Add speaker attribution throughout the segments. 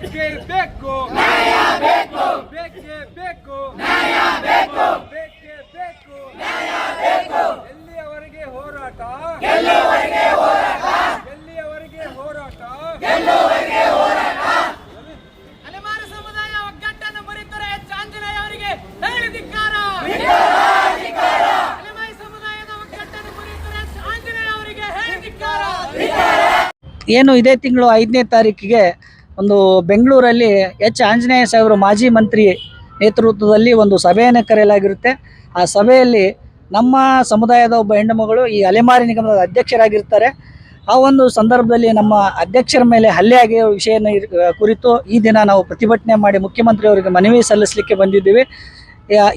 Speaker 1: ಬೇಕೇ ಬೇಕು. ನ್ಯಾಯ ಬೇಕು ಬೇಕೇ. ಬೇಕು ನ್ಯಾಯ ಬೇಕು. ಬೇಕೇ ಬೇಕು ನ್ಯಾಯ ಬೇಕು ಎಲ್ಲಿಯವರೆಗೆ ಹೋರಾಟ? ಎಲ್ಲಿಯವರೆಗೆ ಹೋರಾಟ? ಎಲ್ಲಿಯವರೆಗೆ ಹೋರಾಟ ಎಲ್ಲಿಯವರೆಗೆ ಹೋರಾಟ
Speaker 2: ಅಲೆಮಾರಿ ಸಮುದಾಯ ಒಗ್ಗಟ್ಟನ್ನು ಮುರಿತಾರೆ ಅಲೆಮಾರಿ ಸಮುದಾಯದ ಒಗ್ಗಟ್ಟನ್ನು ಮುರಿತಾರೆ ಅವರಿಗೆ ಹೇಳಿದಿಕ್ಕಾರ
Speaker 3: ಏನು ಇದೇ ತಿಂಗಳು ಐದನೇ ತಾರೀಕಿಗೆ ಒಂದು ಬೆಂಗಳೂರಲ್ಲಿ ಎಚ್. ಆಂಜನೇಯ ಸಾಹೇಬರು ಮಾಜಿ ಮಂತ್ರಿ ನೇತೃತ್ವದಲ್ಲಿ ಒಂದು ಸಭೆಯನ್ನು ಕರೆಯಲಾಗಿರುತ್ತೆ. ಆ ಸಭೆಯಲ್ಲಿ ನಮ್ಮ ಸಮುದಾಯದ ಒಬ್ಬ ಹೆಣ್ಣುಮಗಳು ಈ ಅಲೆಮಾರಿ ನಿಗಮದ ಅಧ್ಯಕ್ಷರಾಗಿರ್ತಾರೆ. ಆ ಒಂದು ಸಂದರ್ಭದಲ್ಲಿ ನಮ್ಮ ಅಧ್ಯಕ್ಷರ ಮೇಲೆ ಹಲ್ಲೆ ಆಗಿರೋ ವಿಷಯನ ಕುರಿತು ಈ ದಿನ ನಾವು ಪ್ರತಿಭಟನೆ ಮಾಡಿ ಮುಖ್ಯಮಂತ್ರಿಯವರಿಗೆ ಮನವಿ ಸಲ್ಲಿಸಲಿಕ್ಕೆ ಬಂದಿದ್ದೀವಿ.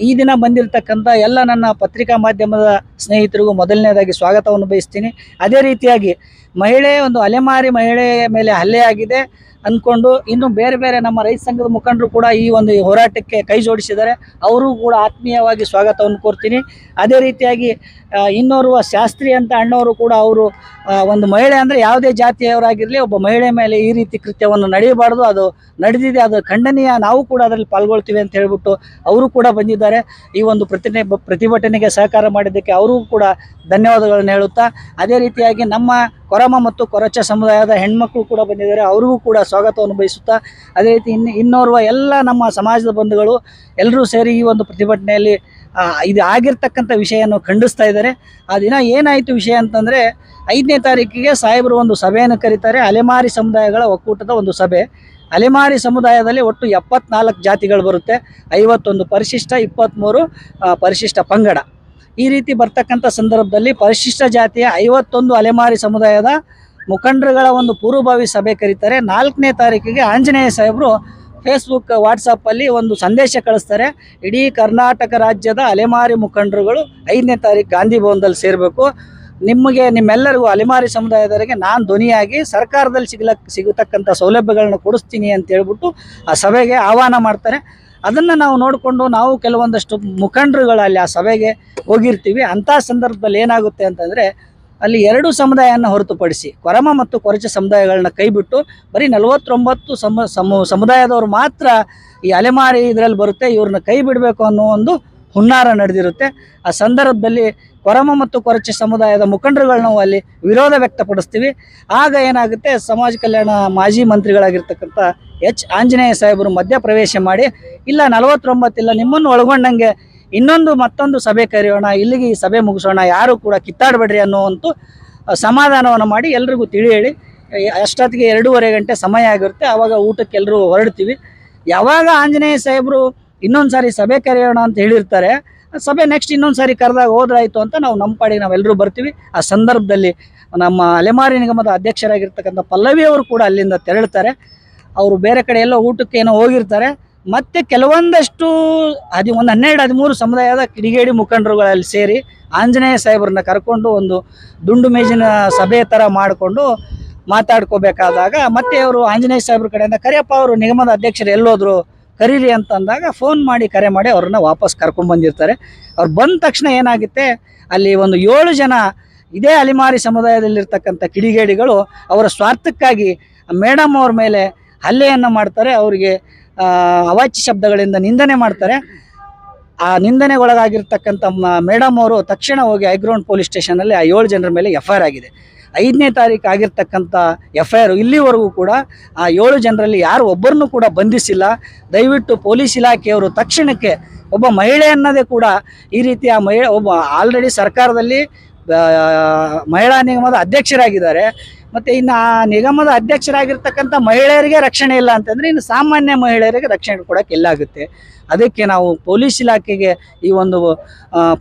Speaker 3: ಈ ದಿನ ಬಂದಿರತಕ್ಕಂಥ ಎಲ್ಲ ನನ್ನ ಪತ್ರಿಕಾ ಮಾಧ್ಯಮದ ಸ್ನೇಹಿತರಿಗೂ ಮೊದಲನೇದಾಗಿ ಸ್ವಾಗತವನ್ನು ಬಯಸ್ತೀನಿ. ಅದೇ ರೀತಿಯಾಗಿ ಮಹಿಳೆ, ಒಂದು ಅಲೆಮಾರಿ ಮಹಿಳೆಯ ಮೇಲೆ ಹಲ್ಲೆ ಆಗಿದೆ ಅಂದ್ಕೊಂಡು ಇನ್ನು ಬೇರೆ ಬೇರೆ ನಮ್ಮ ರೈತ ಸಂಘದ ಮುಖಂಡರು ಕೂಡ ಈ ಒಂದು ಹೋರಾಟಕ್ಕೆ ಕೈ ಜೋಡಿಸಿದ್ದಾರೆ. ಅವರು ಕೂಡ ಆತ್ಮೀಯವಾಗಿ ಸ್ವಾಗತವನ್ನು ಕೋರ್ತೀನಿ. ಅದೇ ರೀತಿಯಾಗಿ ಇನ್ನೋರ್ವ ಶಾಸ್ತ್ರಿ ಅಂತ ಅಣ್ಣವರು ಕೂಡ ಅವರು ಒಂದು ಮಹಿಳೆ ಅಂದರೆ ಯಾವುದೇ ಜಾತಿಯವರಾಗಿರಲಿ, ಒಬ್ಬ ಮಹಿಳೆ ಮೇಲೆ ಈ ರೀತಿ ಕೃತ್ಯವನ್ನು ನಡೆಯಬಾರ್ದು. ಅದು ನಡೆದಿದೆ, ಅದು ಖಂಡನೀಯ. ನಾವು ಕೂಡ ಅದರಲ್ಲಿ ಪಾಲ್ಗೊಳ್ತೀವಿ ಅಂತ ಹೇಳ್ಬಿಟ್ಟು ಅವರು ಕೂಡ ಬಂದಿದ್ದಾರೆ. ಈ ಒಂದು ಪ್ರತಿಭೆ ಪ್ರತಿಭಟನೆಗೆ ಸಹಕಾರ ಮಾಡಿದ್ದಕ್ಕೆ ಅವರಿಗೂ ಕೂಡ ಧನ್ಯವಾದಗಳನ್ನು ಹೇಳುತ್ತಾ, ಅದೇ ರೀತಿಯಾಗಿ ನಮ್ಮ ಕೊರಮ ಮತ್ತು ಕೊರಚ ಸಮುದಾಯದ ಹೆಣ್ಮಕ್ಳು ಕೂಡ ಬಂದಿದ್ದಾರೆ. ಅವ್ರಿಗೂ ಕೂಡ ಸ್ವಾಗತವನ್ನು ಬಯಸುತ್ತಾ, ಅದೇ ರೀತಿ ಇನ್ನು ಇನ್ನೋರ್ವ ಎಲ್ಲ ನಮ್ಮ ಸಮಾಜದ ಬಂಧುಗಳು ಎಲ್ಲರೂ ಸೇರಿ ಈ ಒಂದು ಪ್ರತಿಭಟನೆಯಲ್ಲಿ ಇದು ಆಗಿರ್ತಕ್ಕಂಥ ವಿಷಯವನ್ನು ಖಂಡಿಸ್ತಾ ಇದ್ದಾರೆ. ಆ ದಿನ ಏನಾಯಿತು ವಿಷಯ ಅಂತಂದರೆ, ಐದನೇ ತಾರೀಕಿಗೆ ಸಾಹೇಬರು ಒಂದು ಸಭೆಯನ್ನು ಕರೀತಾರೆ. ಅಲೆಮಾರಿ ಸಮುದಾಯಗಳ ಒಕ್ಕೂಟದ ಒಂದು ಸಭೆ. ಅಲೆಮಾರಿ ಸಮುದಾಯದಲ್ಲಿ ಒಟ್ಟು ಎಪ್ಪತ್ನಾಲ್ಕು ಜಾತಿಗಳು ಬರುತ್ತೆ. ಐವತ್ತೊಂದು ಪರಿಶಿಷ್ಟ ಇಪ್ಪತ್ತ್ಮೂರು ಪರಿಶಿಷ್ಟ ಪಂಗಡ. ಈ ರೀತಿ ಬರ್ತಕ್ಕಂಥ ಸಂದರ್ಭದಲ್ಲಿ ಪರಿಶಿಷ್ಟ ಜಾತಿಯ ಐವತ್ತೊಂದು ಅಲೆಮಾರಿ ಸಮುದಾಯದ ಮುಖಂಡರುಗಳ ಒಂದು ಪೂರ್ವಭಾವಿ ಸಭೆ ಕರೀತಾರೆ. ನಾಲ್ಕನೇ ತಾರೀಕಿಗೆ ಆಂಜನೇಯ ಸಾಹೇಬರು ಫೇಸ್ಬುಕ್ ವಾಟ್ಸಪ್ಪಲ್ಲಿ ಒಂದು ಸಂದೇಶ ಕಳಿಸ್ತಾರೆ. ಇಡೀ ಕರ್ನಾಟಕ ರಾಜ್ಯದ ಅಲೆಮಾರಿ ಮುಖಂಡರುಗಳು ಐದನೇ ತಾರೀಕು ಗಾಂಧಿ ಭವನದಲ್ಲಿ ಸೇರಬೇಕು. ನಿಮಗೆ, ನಿಮ್ಮೆಲ್ಲರಿಗೂ ಅಲೆಮಾರಿ ಸಮುದಾಯದವರಿಗೆ ನಾನು ಧ್ವನಿಯಾಗಿ ಸರ್ಕಾರದಲ್ಲಿ ಸಿಗ್ಲಕ್, ಸಿಗತಕ್ಕಂಥ ಸೌಲಭ್ಯಗಳನ್ನ ಕೊಡಿಸ್ತೀನಿ ಅಂತ ಹೇಳ್ಬಿಟ್ಟು ಆ ಸಭೆಗೆ ಆಹ್ವಾನ ಮಾಡ್ತಾರೆ. ಅದನ್ನು ನಾವು ನೋಡಿಕೊಂಡು ನಾವು ಕೆಲವೊಂದಷ್ಟು ಮುಖಂಡರುಗಳಲ್ಲಿ ಆ ಸಭೆಗೆ ಹೋಗಿರ್ತೀವಿ. ಅಂಥ ಸಂದರ್ಭದಲ್ಲಿ ಏನಾಗುತ್ತೆ ಅಂತಂದರೆ ಅಲ್ಲಿ ಎರಡು ಸಮುದಾಯವನ್ನು ಹೊರತುಪಡಿಸಿ, ಕೊರಮ ಮತ್ತು ಕೊರಚ ಸಮುದಾಯಗಳನ್ನ ಕೈಬಿಟ್ಟು ಬರೀ ನಲವತ್ತೊಂಬತ್ತು ಸಮ, ಸಮು, ಸಮುದಾಯದವರು ಮಾತ್ರ ಈ ಅಲೆಮಾರಿ ಇದರಲ್ಲಿ ಬರುತ್ತೆ, ಇವ್ರನ್ನ ಕೈ ಬಿಡಬೇಕು ಅನ್ನೋ ಒಂದು ಹುನ್ನಾರ ನಡೆದಿರುತ್ತೆ. ಆ ಸಂದರ್ಭದಲ್ಲಿ ಕೊರಮ ಮತ್ತು ಕೊರಚಿ ಸಮುದಾಯದ ಮುಖಂಡರುಗಳು ನಾವು ಅಲ್ಲಿ ವಿರೋಧ ವ್ಯಕ್ತಪಡಿಸ್ತೀವಿ. ಆಗ ಏನಾಗುತ್ತೆ, ಸಮಾಜ ಕಲ್ಯಾಣ ಮಾಜಿ ಮಂತ್ರಿಗಳಾಗಿರ್ತಕ್ಕಂಥ ಎಚ್. ಆಂಜನೇಯ ಸಾಹೇಬರು ಮಧ್ಯ ಪ್ರವೇಶ ಮಾಡಿ, ಇಲ್ಲ ನಲವತ್ತೊಂಬತ್ತಿಲ್ಲ ನಿಮ್ಮನ್ನು ಒಳಗೊಂಡಂಗೆ ಇನ್ನೊಂದು ಮತ್ತೊಂದು ಸಭೆ ಕರೆಯೋಣ, ಇಲ್ಲಿಗೆ ಈ ಸಭೆ ಮುಗಿಸೋಣ, ಯಾರು ಕೂಡ ಕಿತ್ತಾಡಬೇಡ್ರಿ ಅನ್ನುವಂಥ ಸಮಾಧಾನವನ್ನು ಮಾಡಿ ಎಲ್ರಿಗೂ ತಿಳಿ ಹೇಳಿ ಅಷ್ಟೊತ್ತಿಗೆ ಎರಡೂವರೆ ಗಂಟೆ ಸಮಯ ಆಗಿರುತ್ತೆ, ಆವಾಗ ಊಟಕ್ಕೆ ಎಲ್ಲರೂ ಹೊರಡ್ತೀವಿ. ಯಾವಾಗ ಆಂಜನೇಯ ಸಾಹೇಬರು ಇನ್ನೊಂದು ಸಾರಿ ಸಭೆ ಕರೆಯೋಣ ಅಂತ ಹೇಳಿರ್ತಾರೆ ಸಭೆ ನೆಕ್ಸ್ಟ್ ಇನ್ನೊಂದು ಸಾರಿ ಕರೆದಾಗ ಹೋದ್ರಾಯ್ತು ಅಂತ ನಾವು ನಮ್ಮ ಪಾಡಿಗೆ ನಾವೆಲ್ಲರೂ ಬರ್ತೀವಿ. ಆ ಸಂದರ್ಭದಲ್ಲಿ ನಮ್ಮ ಅಲೆಮಾರಿ ನಿಗಮದ ಅಧ್ಯಕ್ಷರಾಗಿರ್ತಕ್ಕಂಥ ಪಲ್ಲವಿ ಅವರು ಕೂಡ ಅಲ್ಲಿಂದ ತೆರಳುತ್ತಾರೆ ಅವರು ಬೇರೆ ಕಡೆ ಎಲ್ಲೋ ಊಟಕ್ಕೆ ಏನೋ ಹೋಗಿರ್ತಾರೆ. ಮತ್ತೆ ಕೆಲವೊಂದಷ್ಟು ಹದಿ, ಒಂದು ಹನ್ನೆರಡು, ಹದಿಮೂರು ಸಮುದಾಯದ ಕಿಡಿಗೇಡಿ ಮುಖಂಡರುಗಳಲ್ಲಿ ಸೇರಿ ಆಂಜನೇಯ ಸಾಹೇಬರನ್ನ ಕರ್ಕೊಂಡು ಒಂದು ದುಂಡು ಮೇಜಿನ ಸಭೆ ಥರ ಮಾಡಿಕೊಂಡು ಮಾತಾಡ್ಕೋಬೇಕಾದಾಗ ಮತ್ತೆ ಅವರು ಆಂಜನೇಯ ಸಾಹೇಬ್ರ ಕಡೆಯಿಂದ ಕರಿಯಪ್ಪ ಅವರು ನಿಗಮದ ಅಧ್ಯಕ್ಷರು ಎಲ್ಲೋದ್ರು ಕರೀರಿ ಅಂತ ಅಂದಾಗ ಫೋನ್ ಮಾಡಿ ಕರೆ ಮಾಡಿ ಅವ್ರನ್ನ ವಾಪಸ್ ಕರ್ಕೊಂಡ್ಬಂದಿರ್ತಾರೆ ಅವ್ರು ಬಂದ ತಕ್ಷಣ ಏನಾಗುತ್ತೆ, ಅಲ್ಲಿ ಒಂದು ಏಳು ಜನ ಇದೇ ಅಲಿಮಾರಿ ಸಮುದಾಯದಲ್ಲಿರ್ತಕ್ಕಂಥ ಕಿಡಿಗೇಡಿಗಳು ಅವರ ಸ್ವಾರ್ಥಕ್ಕಾಗಿ ಮೇಡಮ್ ಅವ್ರ ಮೇಲೆ ಹಲ್ಲೆಯನ್ನು ಮಾಡ್ತಾರೆ, ಅವರಿಗೆ ಅವಾಚ್ಯ ಶಬ್ದಗಳಿಂದ ನಿಂದನೆ ಮಾಡ್ತಾರೆ. ಆ ನಿಂದನೆಗೊಳಗಾಗಿರ್ತಕ್ಕಂಥ ಮೇಡಮ್ ಅವರು ತಕ್ಷಣ ಹೋಗಿ ಹೈಗ್ರೌಂಡ್ ಪೊಲೀಸ್ ಸ್ಟೇಷನಲ್ಲಿ ಆ ಏಳು ಜನರ ಮೇಲೆ ಎಫ್ ಆಗಿದೆ. ಐದನೇ ತಾರೀಕು ಆಗಿರ್ತಕ್ಕಂಥ ಎಫ್ ಐ ಆರ್ ಇಲ್ಲಿವರೆಗೂ ಕೂಡ ಆ ಏಳು ಜನರಲ್ಲಿ ಯಾರು ಒಬ್ಬರನ್ನು ಕೂಡ ಬಂಧಿಸಿಲ್ಲ. ದಯವಿಟ್ಟು ಪೊಲೀಸ್ ಇಲಾಖೆಯವರು ತಕ್ಷಣಕ್ಕೆ ಒಬ್ಬ ಮಹಿಳೆ ಅನ್ನೋದೇ ಕೂಡ ಈ ರೀತಿ ಆ ಮಹಿಳೆ ಒಬ್ಬ ಆಲ್ರೆಡಿ ಸರ್ಕಾರದಲ್ಲಿ ಮಹಿಳಾ ನಿಗಮದ ಅಧ್ಯಕ್ಷರಾಗಿದ್ದಾರೆ. ಮತ್ತು ಇನ್ನು ಆ ನಿಗಮದ ಅಧ್ಯಕ್ಷರಾಗಿರ್ತಕ್ಕಂಥ ಮಹಿಳೆಯರಿಗೆ ರಕ್ಷಣೆ ಇಲ್ಲ ಅಂತಂದರೆ ಇನ್ನು ಸಾಮಾನ್ಯ ಮಹಿಳೆಯರಿಗೆ ರಕ್ಷಣೆ ಕೊಡೋಕ್ಕೆ ಎಲ್ಲಾಗುತ್ತೆ ಅದಕ್ಕೆ ನಾವು ಪೊಲೀಸ್ ಇಲಾಖೆಗೆ ಈ ಒಂದು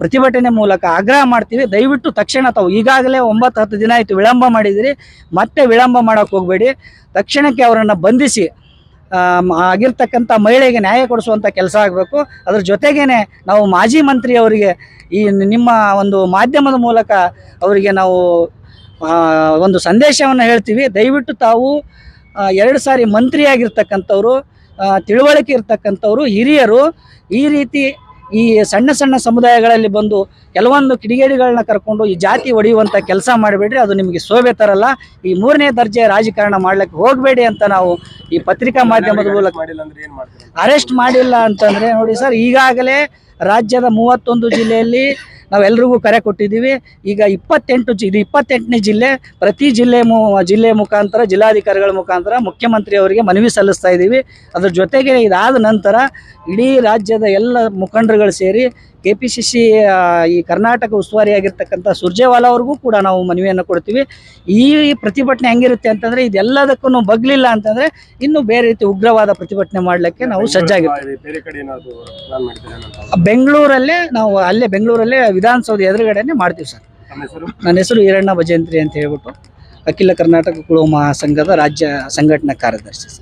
Speaker 3: ಪ್ರತಿಭಟನೆ ಮೂಲಕ ಆಗ್ರಹ ಮಾಡ್ತೀವಿ. ದಯವಿಟ್ಟು ತಕ್ಷಣ ತಾವು ಈಗಾಗಲೇ ಒಂಬತ್ತು ಹತ್ತು ದಿನ ಆಯಿತು ವಿಳಂಬ ಮಾಡಿದಿರಿ ಮತ್ತೆ ವಿಳಂಬ ಮಾಡೋಕ್ಕೆ ಹೋಗಬೇಡಿ. ತಕ್ಷಣಕ್ಕೆ ಅವರನ್ನು ಬಂಧಿಸಿ ಆಗಿರ್ತಕ್ಕಂಥ ಮಹಿಳೆಗೆ ನ್ಯಾಯ ಕೊಡಿಸುವಂಥ ಕೆಲಸ ಆಗಬೇಕು. ಅದ್ರ ಜೊತೆಗೇನೆ ನಾವು ಮಾಜಿ ಮಂತ್ರಿ ಅವರಿಗೆ ಈ ನಿಮ್ಮ ಒಂದು ಮಾಧ್ಯಮದ ಮೂಲಕ ಅವರಿಗೆ ನಾವು ಒಂದು ಸಂದೇಶವನ್ನು ಹೇಳ್ತೀವಿ. ದಯವಿಟ್ಟು ತಾವು ಎರಡು ಸಾರಿ ಮಂತ್ರಿಯಾಗಿರ್ತಕ್ಕಂಥವ್ರು ತಿಳುವಳಿಕೆ ಇರ್ತಕ್ಕಂಥವ್ರು, ಹಿರಿಯರು ಈ ರೀತಿ ಈ ಸಣ್ಣ ಸಣ್ಣ ಸಮುದಾಯಗಳಲ್ಲಿ ಬಂದು ಕೆಲವೊಂದು ಕಿಡಿಗೇಡಿಗಳನ್ನ ಕರ್ಕೊಂಡು ಈ ಜಾತಿ ಒಡೆಯುವಂತ ಕೆಲಸ ಮಾಡಬೇಡ್ರಿ ಅದು ನಿಮಗೆ ಶೋಭೆ ತರಲ್ಲ. ಈ ಮೂರನೇ ದರ್ಜೆ ರಾಜಕಾರಣ ಮಾಡ್ಲಿಕ್ಕೆ ಹೋಗಬೇಡಿ ಅಂತ ನಾವು ಈ ಪತ್ರಿಕಾ ಮಾಧ್ಯಮದ ಮೂಲಕ ಅರೆಸ್ಟ್ ಮಾಡಿಲ್ಲ ಅಂತಂದ್ರೆ ನೋಡಿ ಸರ್ ಈಗಾಗಲೇ ರಾಜ್ಯದ ಮೂವತ್ತೊಂದು ಜಿಲ್ಲೆಯಲ್ಲಿ ನಾವೆಲ್ರಿಗೂ ಕರೆ ಕೊಟ್ಟಿದ್ದೀವಿ. ಈಗ ಇಪ್ಪತ್ತೆಂಟು ಜಿ ಇಪ್ಪತ್ತೆಂಟನೇ ಜಿಲ್ಲೆ, ಪ್ರತಿ ಜಿಲ್ಲೆ ಮು ಜಿಲ್ಲೆ ಮುಖಾಂತರ, ಜಿಲ್ಲಾಧಿಕಾರಿಗಳ ಮುಖಾಂತರ ಮುಖ್ಯಮಂತ್ರಿಯವರಿಗೆ ಮನವಿ ಸಲ್ಲಿಸ್ತಾ ಇದ್ದೀವಿ. ಅದ್ರ ಜೊತೆಗೆ ಇದಾದ ನಂತರ ಇಡೀ ರಾಜ್ಯದ ಎಲ್ಲ ಮುಖಂಡರುಗಳು ಸೇರಿ ಕೆ ಪಿ ಸಿ ಸಿ ಈ ಕರ್ನಾಟಕ ಉಸ್ತುವಾರಿಯಾಗಿರ್ತಕ್ಕಂಥ ಸುರ್ಜೇವಾಲ ಅವ್ರಿಗೂ ಕೂಡ ನಾವು ಮನವಿಯನ್ನು ಕೊಡ್ತೀವಿ. ಈ ಪ್ರತಿಭಟನೆ ಹೆಂಗಿರುತ್ತೆ ಅಂತಂದ್ರೆ ಇದೆಲ್ಲದಕ್ಕೂ ಬಗ್ಲಿಲ್ಲ ಅಂತಂದ್ರೆ ಇನ್ನು ಬೇರೆ ರೀತಿ ಉಗ್ರವಾದ ಪ್ರತಿಭಟನೆ ಮಾಡಲಿಕ್ಕೆ ನಾವು ಸಜ್ಜಾಗಿರ್ತೀವಿ. ಬೆಂಗಳೂರಲ್ಲೇ ನಾವು ಅಲ್ಲೇ ಬೆಂಗಳೂರಲ್ಲೇ ವಿಧಾನಸೌಧ ಎದುರುಗಡೆನೆ ಮಾಡ್ತೀವಿ ಸರ್. ನನ್ನ ಹೆಸರು ಈರಣ್ಣ ಭಜಂತ್ರಿ ಅಂತ ಹೇಳ್ಬಿಟ್ಟು ಅಖಿಲ ಕರ್ನಾಟಕ ಕುಳು ಮಹಾಸಂಘದ ರಾಜ್ಯ ಸಂಘಟನಾ ಕಾರ್ಯದರ್ಶಿ ಸರ್.